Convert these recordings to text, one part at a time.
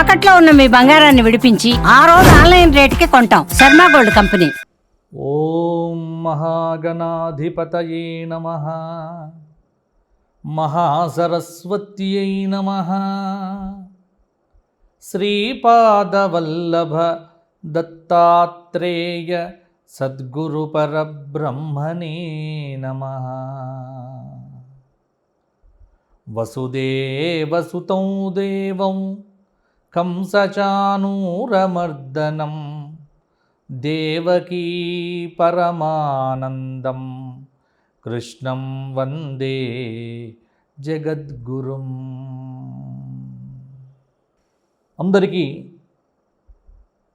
తాకట్లో ఉన్న మీ బంగారాన్ని విడిపించి ఆ రోజు ఆన్లైన్ రేటుకి కొంటాం. Sharma gold company. ఓం మహాగణాధిపతయే నమ. మహాసరస్వత్యై నమ. శ్రీపాదవల్లభ దత్తాత్రేయ సద్గురు పరబ్రహ్మణే నమ వసుదేవసుతం దేవం కంసచానూరమర్దనం దేవకీ పరమానందం కృష్ణం వందే జగద్గురుం. అందరికీ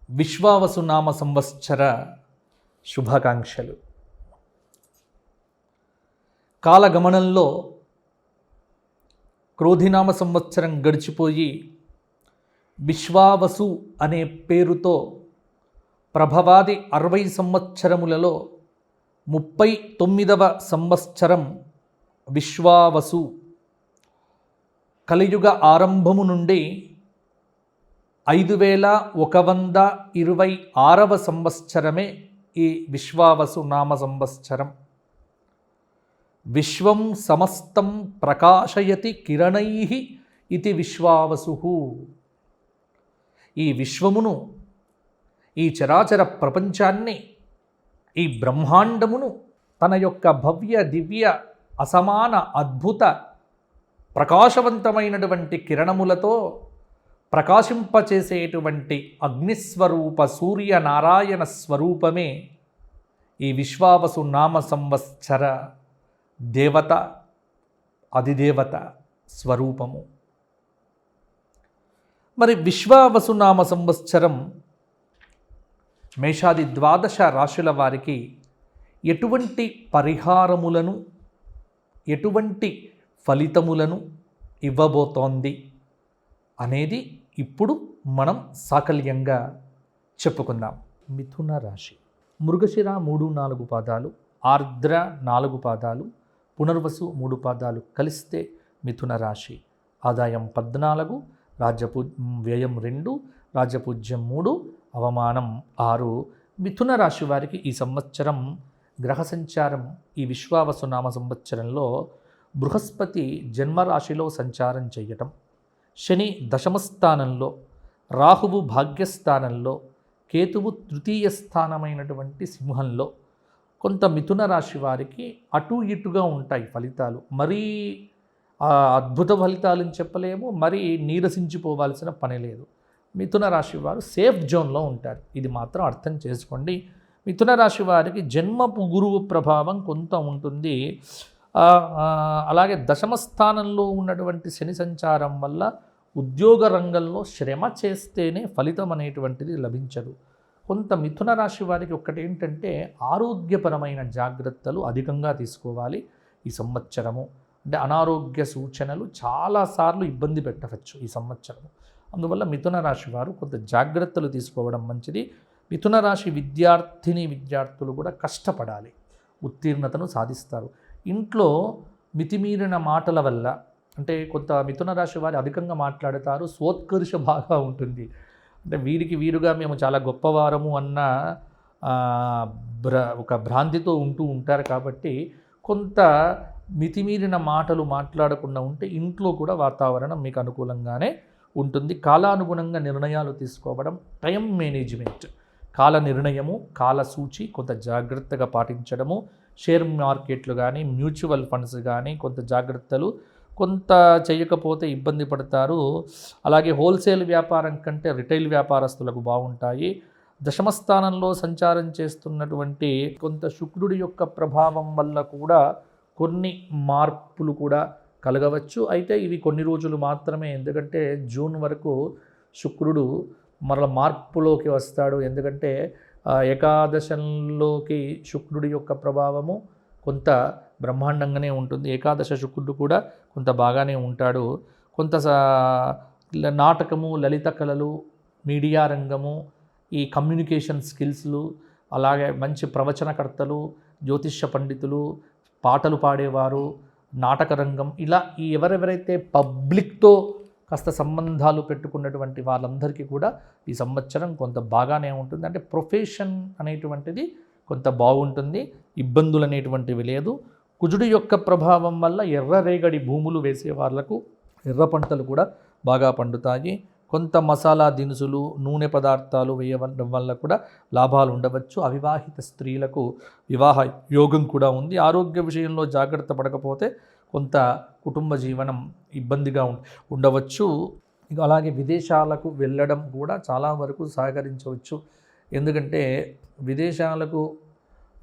విశ్వావసు నామ సంవత్సర శుభాకాంక్షలు. కాలగమనంలో క్రోధినామ సంవత్సరం గడిచిపోయి విశ్వావసు అనే పేరుతో ప్రభవాది అరవై సంవత్సరములలో ముప్పై తొమ్మిదవ సంవత్సరం విశ్వావసు కలియుగ ఆరంభము నుండి ఐదు వేల ఒక వంద ఇరవై ఆరవ సంవత్సరమే ఈ విశ్వావసు నామ సంవత్సరం. విశ్వం సమస్తం ప్రకాశయతి కిరణై ఇది విశ్వావసు. ఈ విశ్వమును ఈ చరాచర ప్రపంచాన్ని ఈ బ్రహ్మాండమును తన యొక్క భవ్య దివ్య అసమాన అద్భుత ప్రకాశవంతమైనటువంటి కిరణములతో ప్రకాశింపచేసేటువంటి అగ్నిస్వరూప సూర్య నారాయణ స్వరూపమే ఈ విశ్వావసు నామ సంవత్సర దేవత అధిదేవత స్వరూపము. మరి విశ్వావసునామ సంవత్సరం మేషాది ద్వాదశ రాశుల వారికి ఎటువంటి పరిహారములను ఎటువంటి ఫలితములను ఇవ్వబోతోంది అనేది ఇప్పుడు మనం సాకల్యంగా చెప్పుకుందాం. మిథున రాశి. మృగశిర మూడు నాలుగు పాదాలు ఆర్ద్ర నాలుగు పాదాలు పునర్వసు మూడు పాదాలు కలిస్తే మిథున రాశి. ఆదాయం పద్నాలుగు రాజ్యపూ వ్యయం రెండు రాజ్యపూజ్యం మూడు అవమానం ఆరు. మిథున రాశి వారికి ఈ సంవత్సరం గ్రహ సంచారం ఈ విశ్వావసునామ సంవత్సరంలో బృహస్పతి జన్మరాశిలో సంచారం చేయటం శని దశమ స్థానంలో రాహువు భాగ్యస్థానంలో కేతువు తృతీయ స్థానమైనటువంటి సింహంలో. కొంత మిథున రాశి వారికి అటు ఇటుగా ఉంటాయి ఫలితాలు. మరీ అద్భుత ఫలితాలని చెప్పలేము మరి నీరసించిపోవాల్సిన పని లేదు. మిథున రాశి వారు సేఫ్ జోన్లో ఉంటారు. ఇది మాత్రం అర్థం చేసుకోండి. మిథున రాశి వారికి జన్మపు గురువు ప్రభావం కొంత ఉంటుంది. అలాగే దశమ స్థానంలో ఉన్నటువంటి శని సంచారం వల్ల ఉద్యోగ రంగంలో శ్రమ చేస్తేనే ఫలితం అనేటువంటిది లభించదు. కొంత మిథున రాశి వారికి ఒక్కటేంటంటే ఆరోగ్యపరమైన జాగ్రత్తలు అధికంగా తీసుకోవాలి. ఈ సంవత్సరము అంటే అనారోగ్య సూచనలు చాలాసార్లు ఇబ్బంది పెట్టవచ్చు ఈ సంవత్సరం అందువల్ల మిథున రాశి వారు కొంత జాగ్రత్తలు తీసుకోవడం మంచిది. మిథున రాశి విద్యార్థిని విద్యార్థులు కూడా కష్టపడాలి. ఉత్తీర్ణతను సాధిస్తారు. ఇంట్లో మితిమీరిన మాటల వల్ల అంటే కొంత మిథున రాశి వారు అధికంగా మాట్లాడతారు సోత్కర్ష బాగా ఉంటుంది. అంటే వీరికి వీరుగా మేము చాలా గొప్పవారము అన్న ఆ, భ్ర ఒక భ్రాంతితో ఉంటూ ఉంటారు కాబట్టి కొంత మితిమీరిన మాటలు మాట్లాడకుండా ఉంటే ఇంట్లో కూడా వాతావరణం మీకు అనుకూలంగానే ఉంటుంది. కాలానుగుణంగా నిర్ణయాలు తీసుకోవడం టైం మేనేజ్మెంట్. కాల నిర్ణయము కాల సూచి కొంత జాగ్రత్తగా పాటించడము షేర్ మార్కెట్లు కానీ మ్యూచువల్ ఫండ్స్ కానీ కొంత జాగ్రత్తలు కొంత చేయకపోతే ఇబ్బంది పడతారు. అలాగే హోల్సేల్ వ్యాపారం కంటే రిటైల్ వ్యాపారస్తులకు బాగుంటాయి. దశమస్థానంలో సంచారం చేస్తున్నటువంటి కొంత శుక్రుడి యొక్క ప్రభావం వల్ల కూడా కొన్ని మార్పులు కూడా కలగవచ్చు. అయితే ఇవి కొన్ని రోజులు మాత్రమే. ఎందుకంటే జూన్ వరకు శుక్రుడు మరల మార్పులోకి వస్తాడు. ఎందుకంటే ఏకాదశంలోకి శుక్రుడి యొక్క ప్రభావము కొంత బ్రహ్మాండంగానే ఉంటుంది. ఏకాదశ శుక్రుడు కూడా కొంత బాగానే ఉంటాడు. కొంత సా- ల- నాటకము లలిత కళలు మీడియా రంగము ఈ కమ్యూనికేషన్ స్కిల్స్లు అలాగే మంచి ప్రవచనకర్తలు జ్యోతిష్య పండితులు పాటలు పాడేవారు నాటకరంగం ఇలా ఈ ఎవరెవరైతే పబ్లిక్తో కాస్త సంబంధాలు పెట్టుకున్నటువంటి వాళ్ళందరికీ కూడా ఈ సంవత్సరం కొంత బాగానే ఉంటుంది. అంటే ప్రొఫెషన్ అనేటువంటిది కొంత బాగుంటుంది ఇబ్బందులు అనేటువంటివి లేదు. కుజుడి యొక్క ప్రభావం వల్ల ఎర్ర రేగడి భూములు వేసే వాళ్ళకు ఎర్ర పంటలు కూడా బాగా పండుతాయి. కొంత మసాలా దినుసులు నూనె పదార్థాలు వేయడం వల్ల కూడా లాభాలు ఉండవచ్చు. అవివాహిత స్త్రీలకు వివాహ యోగం కూడా ఉంది. ఆరోగ్య విషయంలో జాగ్రత్త పడకపోతే కొంత కుటుంబ జీవనం ఇబ్బందిగా ఉం- ఉండవచ్చు. అలాగే విదేశాలకు వెళ్ళడం కూడా చాలా వరకు సహకరించవచ్చు. ఎందుకంటే విదేశాలకు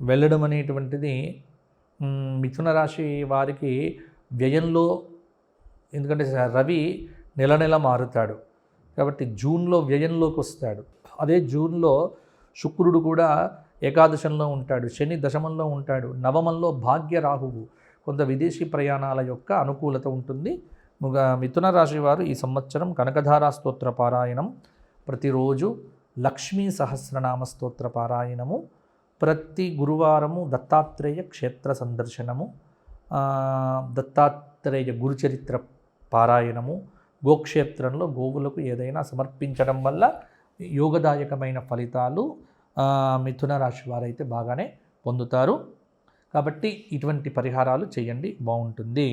వెళ్ళడం అనేటువంటిది మిథున రాశి వారికి వ్యయంలో ఎందుకంటే రవి నెల నెల మారుతాడు. కాబట్టి జూన్లో వ్యయంలోకి వస్తాడు. అదే జూన్లో శుక్రుడు కూడా ఏకాదశంలో ఉంటాడు శని దశమంలో ఉంటాడు నవమంలో భాగ్య రాహువు కొంత విదేశీ ప్రయాణాల యొక్క అనుకూలత ఉంటుంది. మిథున రాశి వారు ఈ సంవత్సరం కనకధారా స్తోత్ర పారాయణం ప్రతిరోజు లక్ష్మీ సహస్రనామ స్తోత్ర పారాయణము ప్రతి గురువారము దత్తాత్రేయ క్షేత్ర సందర్శనము దత్తాత్రేయ గురుచరిత్ర పారాయణము గోక్షేత్రంలో గోవులకు ఏదైనా సమర్పించడం వల్ల యోగదాయకమైన ఫలితాలు మిథున రాశి వారైతే బాగానే పొందుతారు. కాబట్టి ఇటువంటి పరిహారాలు చేయండి బాగుంటుంది.